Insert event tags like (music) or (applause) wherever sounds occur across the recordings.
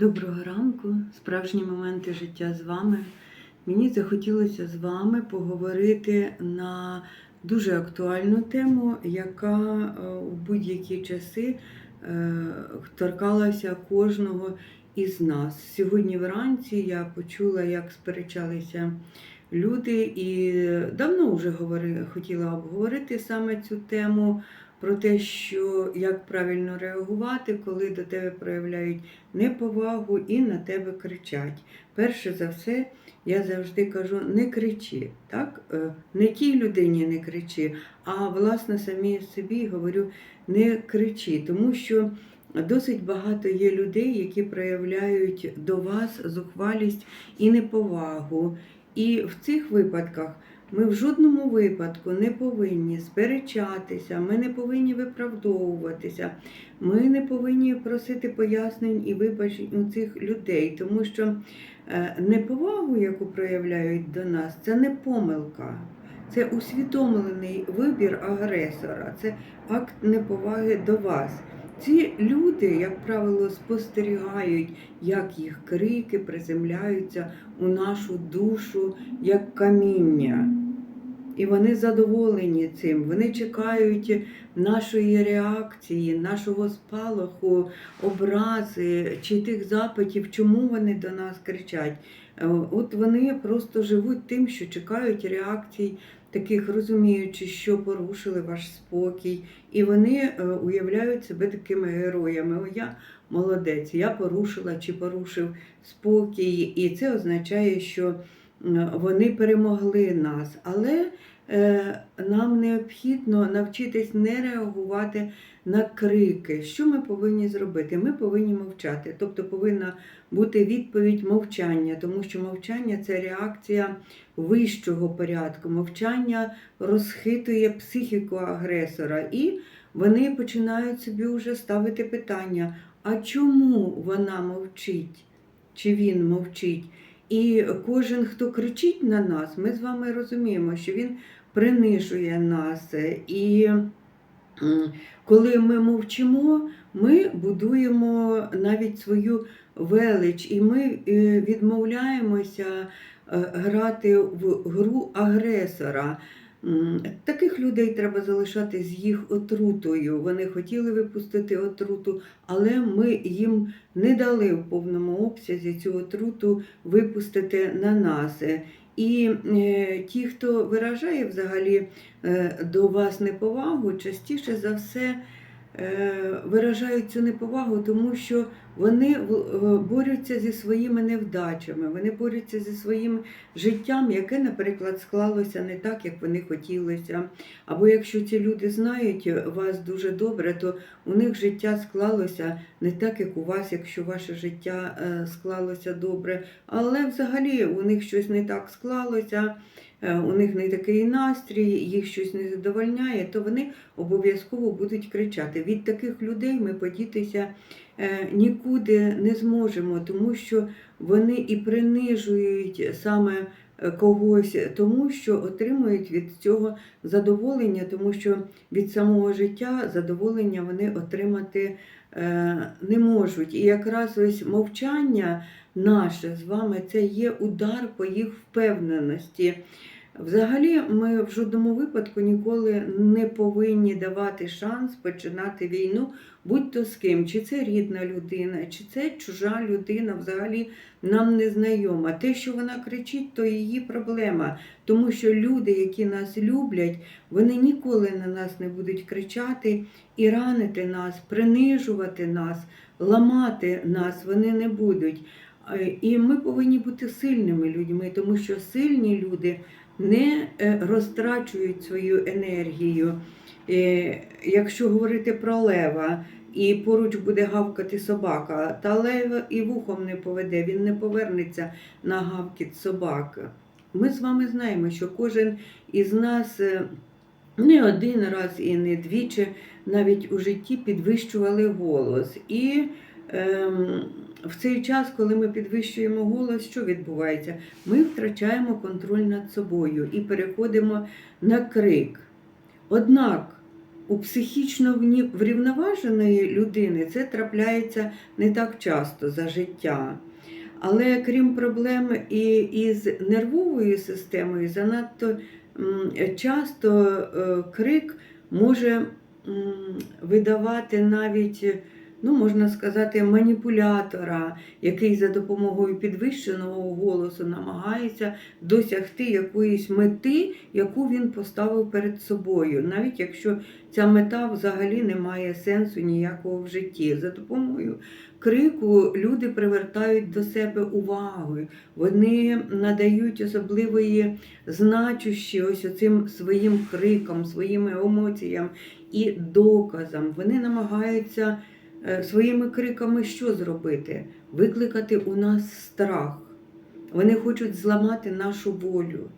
Доброго ранку, справжні моменти життя з вами. Мені захотілося з вами поговорити на дуже актуальну тему, яка е, у будь-які часи е, торкалася кожного із нас. Сьогодні вранці я почула, як сперечалися люди, і давно вже говори, хотіла обговорити саме цю тему. Про те, що як правильно реагувати, коли до тебе проявляють неповагу і на тебе кричать. Перше за все, я завжди кажу: не кричи. Так? Е, Не тій людині не кричи, а власне самі собі говорю, не кричи, тому що. Досить багато є людей, які проявляють до вас зухвалість і неповагу. І в цих випадках ми в жодному випадку не повинні сперечатися, ми не повинні виправдовуватися, ми не повинні просити пояснень і вибачень у цих людей, тому що е, неповагу, яку проявляють до нас, це не помилка. Це усвідомлений вибір агресора, це акт неповаги до вас. Ці люди, як правило, спостерігають, як їх крики приземляються у нашу душу як каміння. І вони задоволені цим. Вони чекають нашої реакції, нашого спалаху, образи чи тих запитів, чому вони до нас кричать. Е, От вони просто живуть тим, що чекають реакцій, таких розуміючи, що порушили ваш спокій, і вони е, уявляють себе такими героями. О, я молодець, я порушила чи порушив спокій, і це означає, що вони перемогли нас. Але е, нам необхідно навчитись не реагувати на крики. Що ми повинні зробити? Ми повинні мовчати. Тобто повинна бути відповідь мовчання, тому що мовчання це реакція вищого порядку. Мовчання розхитує психіку агресора, і вони починають собі вже ставити питання: а чому вона мовчить? Чи він мовчить? І кожен, хто кричить на нас, ми з вами розуміємо, що він принижує нас. І коли ми мовчимо, ми будуємо навіть свою велич, і ми е, відмовляємося е, грати в гру агресора. Таких людей треба залишати з їх отрутою. Вони хотіли випустити отруту, але ми їм не дали в повному обсязі цю отруту випустити на нас. І е, ті, хто виражає взагалі е, до вас неповагу, частіше за все виражають цю неповагу, тому що вони е, борються зі своїми невдачами, вони борються зі своїм життям, яке, наприклад, склалося не так, як вони хотілося. Або якщо ці люди знають вас дуже добре, то у них життя склалося не так, як у вас, якщо ваше життя е, склалося добре. Але взагалі у них щось не так склалося, е, у них не такий настрій, їх щось не задовольняє, то вони обов'язково будуть кричати. Від таких людей ми подітися е, нікуди не зможемо, тому що вони і принижують саме е, когось, тому що отримують від цього задоволення, тому що від самого життя задоволення вони отримати е, не можуть. І якраз ось мовчання наше з вами це є удар по їх впевненості. Взагалі, ми в жодному випадку ніколи не повинні давати шанс починати війну будь-то з ким, чи це рідна людина, чи це чужа людина, взагалі нам не знайома. Те, що вона кричить, то її проблема. Тому що люди, які нас люблять, вони ніколи на нас не будуть кричати і ранити нас, принижувати нас, ламати нас, вони не будуть. Е, І ми повинні бути сильними людьми, тому що сильні люди не е, розтрачують свою енергію. Е, Якщо говорити про лева, і поруч буде гавкати собака, та лев і вухом не поведе, він не повернеться на гавкіт собаки. Ми з вами знаємо, що кожен із нас не один раз і не двічі навіть у житті підвищували голос. І в цей час, коли ми підвищуємо голос, що відбувається? Ми втрачаємо контроль над собою і переходимо на крик. Однак у психічно врівноваженої людини це трапляється не так часто за життя. Але крім проблем і із нервовою системою, занадто часто е, крик може видавати навіть, ну, можна сказати, маніпулятора, який за допомогою підвищеного голосу намагається досягти якоїсь мети, яку він поставив перед собою, навіть якщо ця мета взагалі не має сенсу ніякого в житті. За допомогою крику люди привертають до себе увагу, вони надають особливої значущі ось цим своїм крикам, своїм емоціям і доказам. Вони намагаються своїми криками що зробити? Викликати у нас страх. Вони хочуть зламати нашу волю.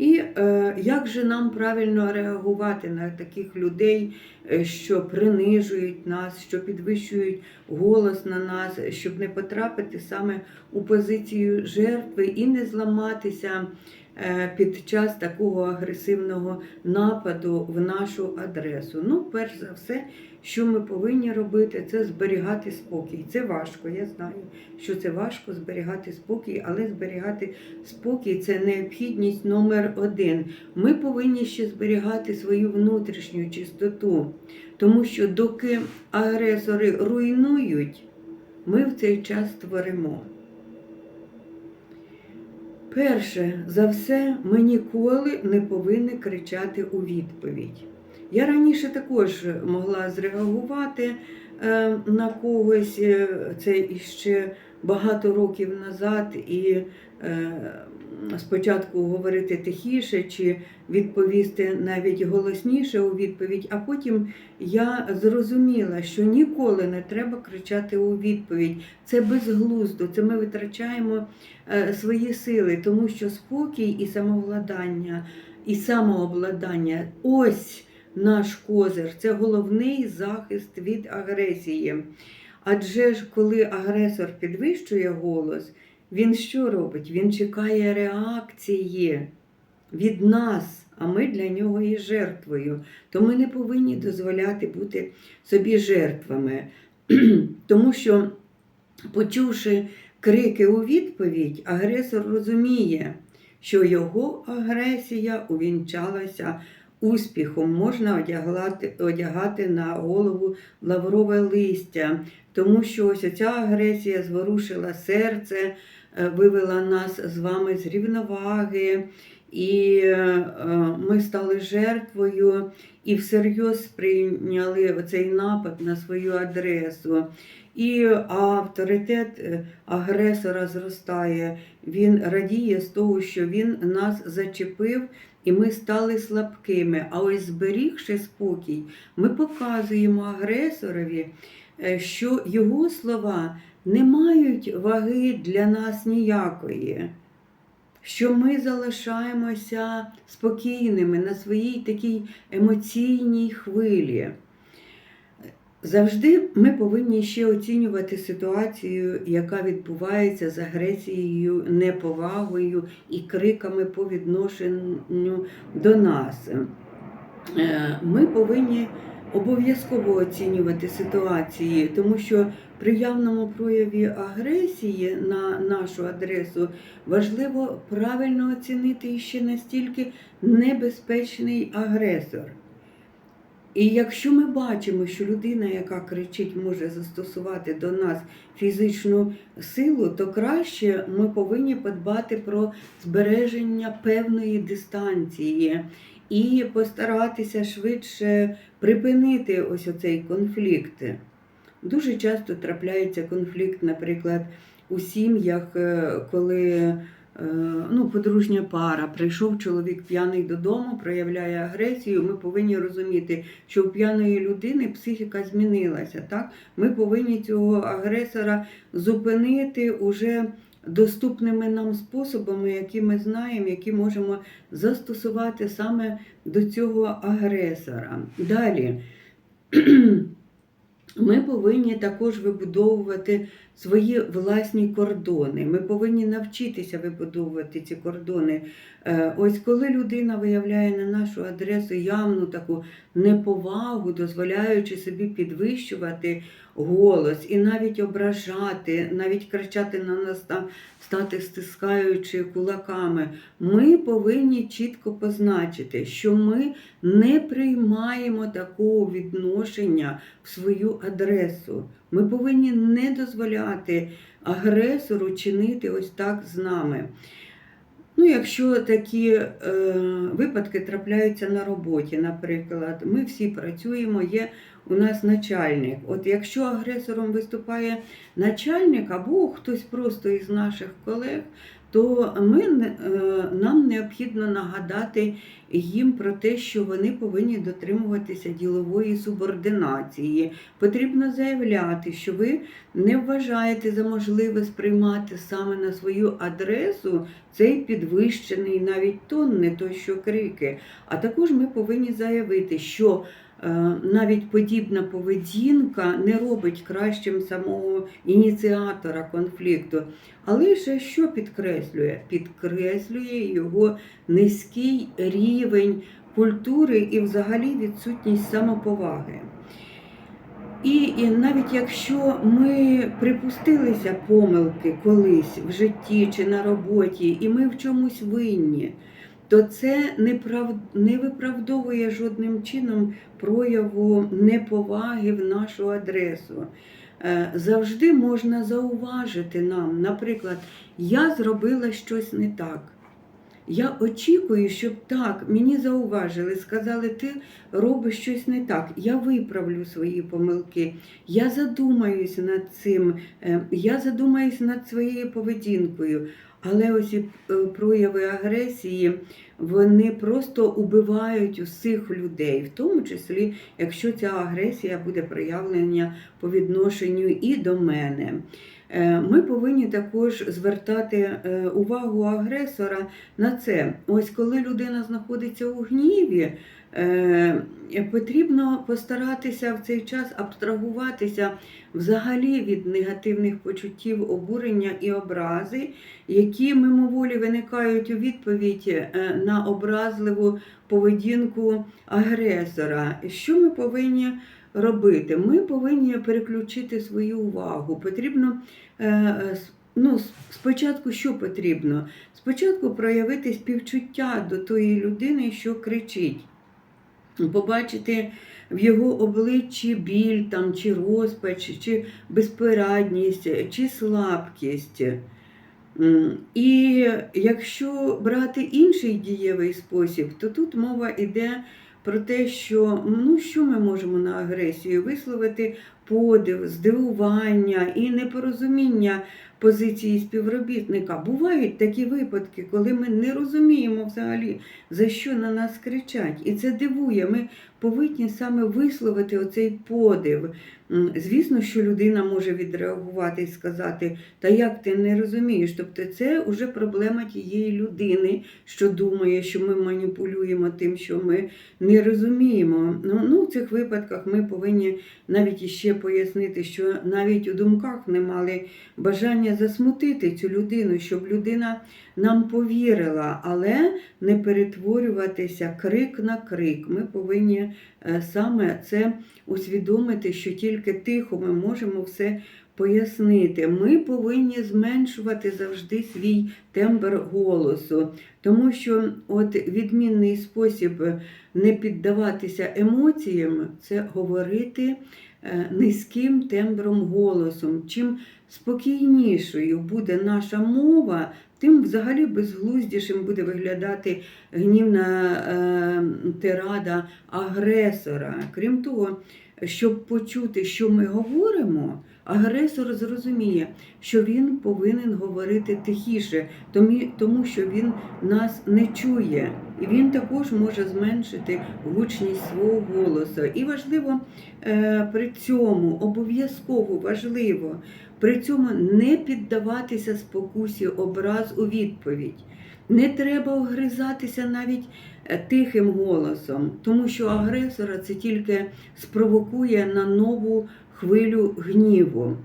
І е, як же нам правильно реагувати на таких людей, е, що принижують нас, що підвищують голос на нас, щоб не потрапити саме у позицію жертви і не зламатися е, під час такого агресивного нападу в нашу адресу? Ну, перш за все, що ми повинні робити, це зберігати спокій. Це важко, я знаю, що це важко зберігати спокій, але зберігати спокій це необхідність номер один. Ми повинні ще зберігати свою внутрішню чистоту, тому що доки агресори руйнують, ми в цей час творимо. Перше за все, ми ніколи не повинні кричати у відповідь. Я раніше також могла зреагувати е, на когось, е, це іще багато років назад, і е, спочатку говорити тихіше чи відповісти навіть голосніше у відповідь, а потім я зрозуміла, що ніколи не треба кричати у відповідь. Це безглуздо, це ми витрачаємо е, свої сили, тому що спокій і самовладання, і самообладання ось наш козир, це головний захист від агресії. Адже ж коли агресор підвищує голос, він що робить? Він чекає реакції від нас, а ми для нього є жертвою. То ми не повинні дозволяти бути собі жертвами. (clears throat) Тому що, почувши крики у відповідь, агресор розуміє, що його агресія увінчалася успіхом, можна одягати, одягати на голову лаврове листя, тому що ось ця агресія зворушила серце, вивела нас з вами з рівноваги, і е, ми стали жертвою і всерйоз сприйняли оцей напад на свою адресу. І авторитет е, агресора зростає. Він радіє з того, що він нас зачепив, і ми стали слабкими. А ось зберігши спокій, ми показуємо агресорові, е, що його слова не мають ваги для нас ніякої. Що ми залишаємося спокійними на своїй такій емоційній хвилі. Завжди ми повинні ще оцінювати ситуацію, яка відбувається з агресією, неповагою і криками по відношенню до нас. Е, Ми повинні обов'язково оцінювати ситуації, тому що при явному прояві агресії на нашу адресу важливо правильно оцінити ще настільки небезпечний агресор. І якщо ми бачимо, що людина, яка кричить, може застосувати до нас фізичну силу, то краще ми повинні подбати про збереження певної дистанції і постаратися швидше припинити ось оцей конфлікт. Дуже часто трапляється конфлікт, наприклад, у сім'ях, е, коли е, ну, подружня пара, прийшов чоловік п'яний додому, проявляє агресію. Ми повинні розуміти, що у п'яної людини психіка змінилася. Так? Ми повинні цього агресора зупинити уже доступними нам способами, які ми знаємо, які можемо застосувати саме до цього агресора. Далі. (clears throat) Ми повинні також вибудовувати свої власні кордони. Ми повинні навчитися вибудовувати ці кордони. Е, Ось коли людина виявляє на нашу адресу явну таку неповагу, дозволяючи собі підвищувати голос і навіть ображати, навіть кричати на нас там, стати стискаючи кулаками, ми повинні чітко позначити, що ми не приймаємо такого відношення в свою адресу. Ми повинні не дозволяти агресору чинити ось так з нами. Ну, якщо такі е, випадки трапляються на роботі, наприклад, ми всі працюємо, є у нас начальник. От якщо агресором виступає начальник або хтось просто із наших колег, то ми, е, нам необхідно нагадати їм про те, що вони повинні дотримуватися ділової субординації. Потрібно заявляти, що ви не вважаєте за можливе сприймати саме на свою адресу цей підвищений навіть тон, не то що крики. А також ми повинні заявити, що навіть подібна поведінка не робить кращим самого ініціатора конфлікту. Але ще що підкреслює? Підкреслює його низький рівень культури і взагалі відсутність самоповаги. І, і навіть якщо ми припустилися помилки колись в житті чи на роботі, і ми в чомусь винні, то це не, прав... не виправдовує жодним чином прояву неповаги в нашу адресу. Е, Завжди можна зауважити нам, наприклад, я зробила щось не так. Я очікую, щоб так мені зауважили, сказали, ти робиш щось не так. Я виправлю свої помилки. Я задумаюся над цим, е, я задумаюся над своєю поведінкою. Але ось е, прояви агресії вони просто убивають усіх людей, в тому числі, якщо ця агресія буде проявлення по відношенню і до мене. Е, Ми повинні також звертати е, увагу агресора на це. Ось коли людина знаходиться у гніві, е, потрібно постаратися в цей час абстрагуватися взагалі від негативних почуттів обурення і образи, які мимоволі виникають у відповідь на образливу поведінку агресора. Що ми повинні робити? Ми повинні переключити свою увагу. Потрібно е, е, ну, спочатку що потрібно? Спочатку проявити співчуття до тої людини, що кричить. Побачити в його обличчі біль там, чи розпач, чи безпорадність, чи слабкість. І якщо брати інший дієвий спосіб, то тут мова йде про те, що ну, що ми можемо на агресію висловити? Подив, здивування і непорозуміння позиції співробітника. Бувають такі випадки, коли ми не розуміємо взагалі, за що на нас кричать. І це дивує. Ми повинні саме висловити оцей подив. Звісно, що людина може відреагувати і сказати, та як ти не розумієш? Тобто це вже проблема тієї людини, що думає, що ми маніпулюємо тим, що ми не розуміємо. Ну, ну в цих випадках ми повинні навіть іще пояснити, що навіть у думках не мали бажання засмутити цю людину, щоб людина нам повірила, але не перетворюватися крик на крик. Ми повинні е, саме це усвідомити, що тільки тихо ми можемо все пояснити. Ми повинні зменшувати завжди свій тембр голосу, тому що от відмінний спосіб не піддаватися емоціям це говорити е, низьким тембром голосом. Чим спокійнішою буде наша мова, тим взагалі безглуздішим буде виглядати гнівна е, тирада агресора. Крім того, щоб почути, що ми говоримо, агресор зрозуміє, що він повинен говорити тихіше, тому- що він нас не чує. І він також може зменшити гучність свого голосу. І важливо е, при цьому, обов'язково важливо, при цьому не піддаватися спокусі образ у відповідь. Не треба огризатися навіть е, тихим голосом, тому що агресора це тільки спровокує на нову хвилю гніву.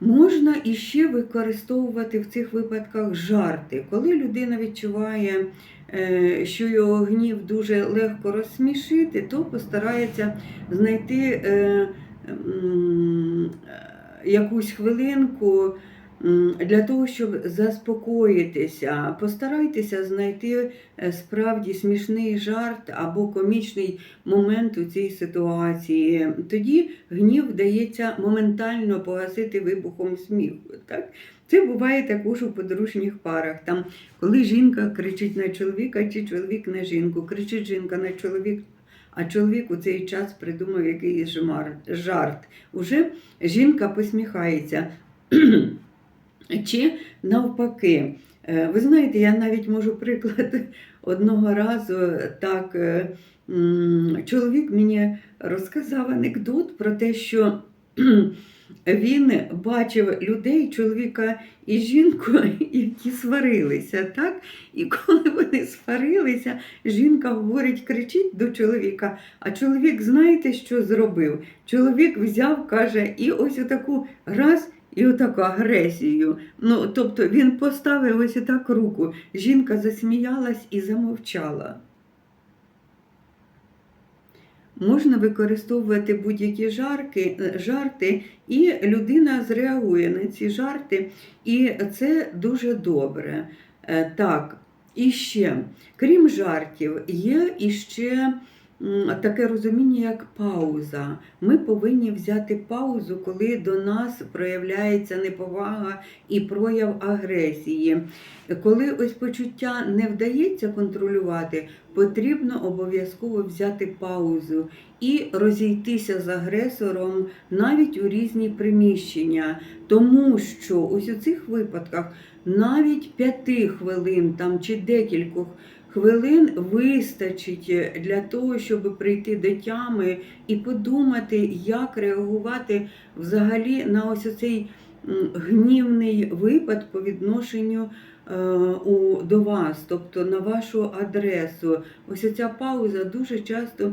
Можна іще використовувати в цих випадках жарти, коли людина відчуває, що його гнів дуже легко розсмішити, то постарається знайти е, е, якусь хвилинку для того, щоб заспокоїтися. Постарайтеся знайти е, справді смішний жарт або комічний момент у цій ситуації. Тоді гнів вдається моментально погасити вибухом сміху. Так? Це буває також у подружніх парах. Там, коли жінка кричить на чоловіка, чи чоловік на жінку, кричить жінка на чоловік. А чоловік у цей час придумав якийсь жарт. Уже жінка посміхається. (clears throat) Чи навпаки. Е, Ви знаєте, я навіть можу приклад (laughs) одного разу так. е, Чоловік мені розказав анекдот про те, що (clears throat) він бачив людей, чоловіка і жінку, (laughs) які сварилися, так? І коли вони сварилися, жінка говорить, кричить до чоловіка, а чоловік, знаєте, що зробив? Чоловік взяв, каже, і ось отаку раз. І отаку агресію. Ну, тобто він поставив ось так руку. Жінка засміялась і замовчала. Можна використовувати будь-які е, жарти, і людина зреагує на ці жарти, і це дуже добре. Е, Так, і ще, крім жартів, є іще таке розуміння, як пауза. Ми повинні взяти паузу, коли до нас проявляється неповага і прояв агресії. Коли ось почуття не вдається контролювати, потрібно обов'язково взяти паузу і розійтися з агресором навіть у різні приміщення, тому що ось у цих випадках навіть п'яти хвилин там чи декількох хвилин вистачить для того, щоб прийти до тями і подумати, як реагувати взагалі на ось цей гнівний випад по відношенню е, до вас, тобто на вашу адресу. Ось ця пауза дуже часто.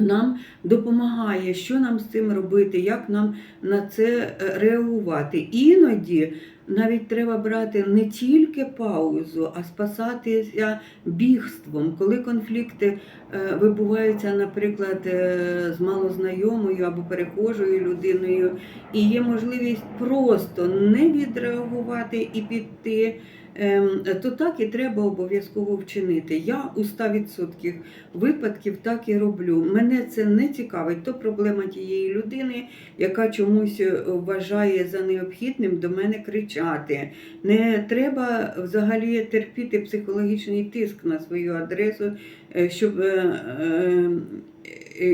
Нам допомагає, що нам з цим робити, як нам на це е, реагувати. Іноді навіть треба брати не тільки паузу, а спасатися бігством, коли конфлікти е, вибуваються, наприклад, е, з малознайомою або перехожою людиною, і є можливість просто не відреагувати і піти. Ем, То так і треба обов'язково вчинити. Я у 100% випадків так і роблю. Мене це не цікавить. То проблема тієї людини, яка чомусь е, вважає за необхідним до мене кричати. Не треба взагалі терпіти психологічний тиск на свою адресу, е, щоб е,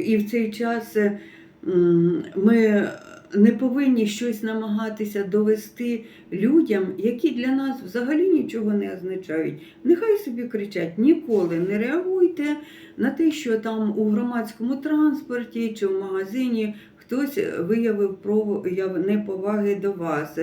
і в цей час ми. Не повинні щось намагатися довести людям, які для нас взагалі нічого не означають. Нехай собі кричать, ніколи не реагуйте на те, що там у громадському транспорті чи в магазині хтось виявив прояв неповаги до вас.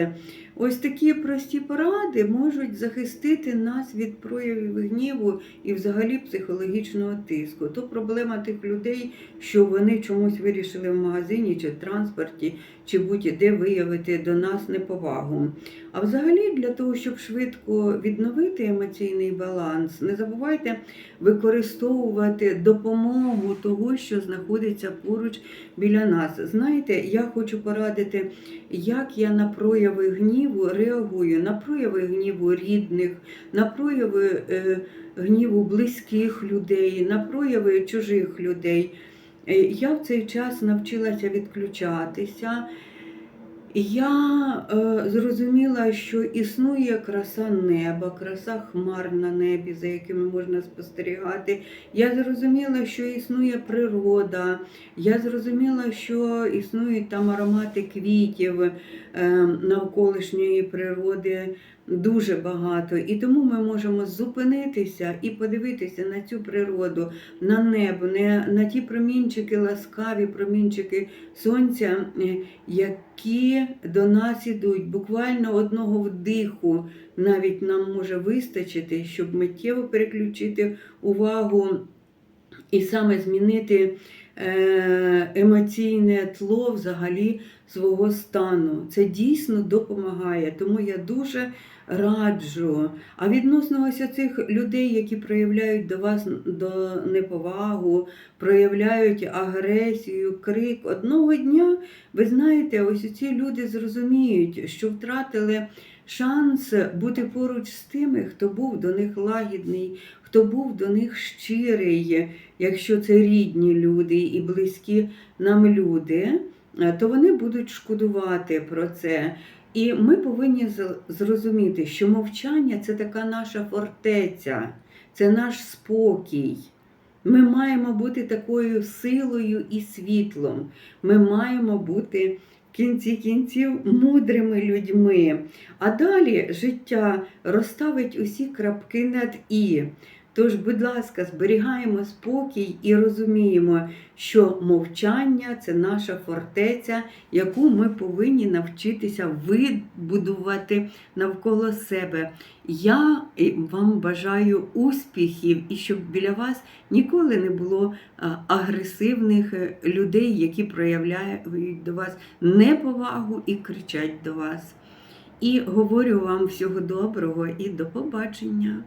Ось такі прості поради можуть захистити нас від проявів гніву і взагалі психологічного тиску. То проблема тих людей, що вони чомусь вирішили в магазині чи в транспорті, чи будь-де виявити до нас неповагу. А взагалі, для того, щоб швидко відновити емоційний баланс, не забувайте використовувати допомогу того, що знаходиться поруч біля нас. Знаєте, я хочу порадити, як я на прояви гніву реагую, на прояви гніву рідних, на прояви е, гніву близьких людей, на прояви чужих людей. Е, Я в цей час навчилася відключатися. Я е, зрозуміла, що існує краса неба, краса хмар на небі, за якими можна спостерігати. Я зрозуміла, що існує природа. Я зрозуміла, що існують там аромати квітів е, навколишньої природи дуже багато. І тому ми можемо зупинитися і подивитися на цю природу, на небо, не- на ті промінчики, ласкаві промінчики сонця, е, які до нас ідуть. Буквально одного вдиху навіть нам може вистачити, щоб миттєво переключити увагу і саме змінити е, емоційне тло взагалі свого стану. Це дійсно допомагає. Тому я дуже раджу. А відносно ось цих людей, які проявляють до вас до неповагу, проявляють агресію, крик. Одного дня, ви знаєте, ось ці люди зрозуміють, що втратили шанс бути поруч з тими, хто був до них лагідний, хто був до них щирий, якщо це рідні люди і близькі нам люди, то вони будуть шкодувати про це. І ми повинні зрозуміти, що мовчання це така наша фортеця, це наш спокій. Ми маємо бути такою силою і світлом. Ми маємо бути в кінці кінців мудрими людьми. А далі життя розставить усі крапки над і. Тож, будь ласка, зберігаємо спокій і розуміємо, що мовчання це наша фортеця, яку ми повинні навчитися вибудувати навколо себе. Я е, вам бажаю успіхів і щоб біля вас ніколи не було агресивних е, людей, які проявляють до вас неповагу і кричать до вас. І говорю вам всього доброго і до побачення.